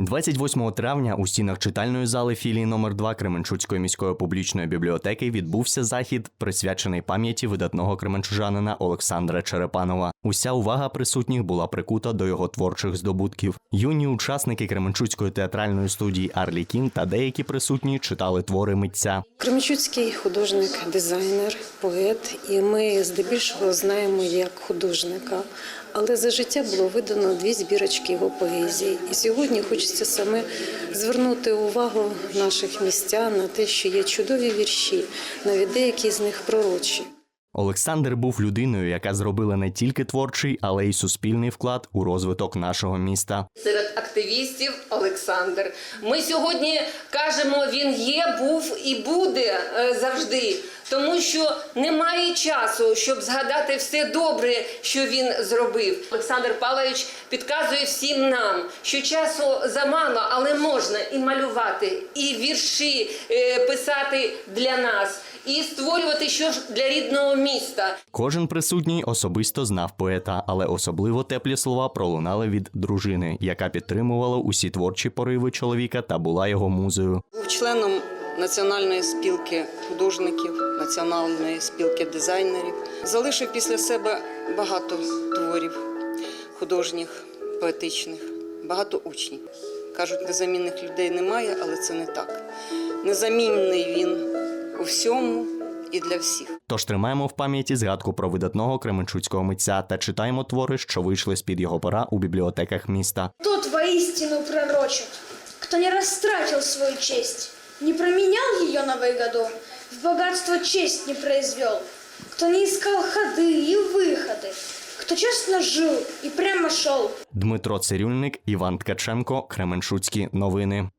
28 травня у стінах читальної зали філії номер 2 Кременчуцької міської публічної бібліотеки відбувся захід, присвячений пам'яті видатного кременчужанина Олександра Черепанова. Уся увага присутніх була прикута до його творчих здобутків. Юні учасники Кременчуцької театральної студії Арлі Кін та деякі присутні читали твори митця. Кременчуцький художник, дизайнер, поет, і ми здебільшого знаємо як художника. Але за життя було видано дві збірочки його поезії. І сьогодні хочеться саме звернути увагу наших містян на те, що є чудові вірші, навіть деякі з них пророчі. Олександр був людиною, яка зробила не тільки творчий, але й суспільний вклад у розвиток нашого міста. серед активістів Олександр. Ми сьогодні кажемо, він є, був і буде е, завжди, тому що немає часу, щоб згадати все добре, що він зробив. Олександр Павлович підказує всім нам, що часу замало, але можна і малювати, і вірші е, писати для нас, і створювати щось для рідного міста. Кожен присутній особисто знав поета, але особливо теплі слова пролунали від дружини, яка підтримувала усі творчі пориви чоловіка та була його музою. Був членом Національної спілки художників, Національної спілки дизайнерів. Залишив після себе багато творів художніх, поетичних, багато учнів. Кажуть, незамінних людей немає, але це не так. Незамінний він у всьому і для всіх. Тож тримаємо в пам'яті згадку про видатного кременчуцького митця та читаємо твори, що вийшли з під його пера у бібліотеках міста. Тот воистину пророчит, кто не растратил свою честь, не променял ее на выгоду, в богатство честь не произвел, кто не искал ходы и выходы, кто честно жил и прямо шел, Дмитро Цирюльник, Іван Ткаченко, Кременчуцькі новини.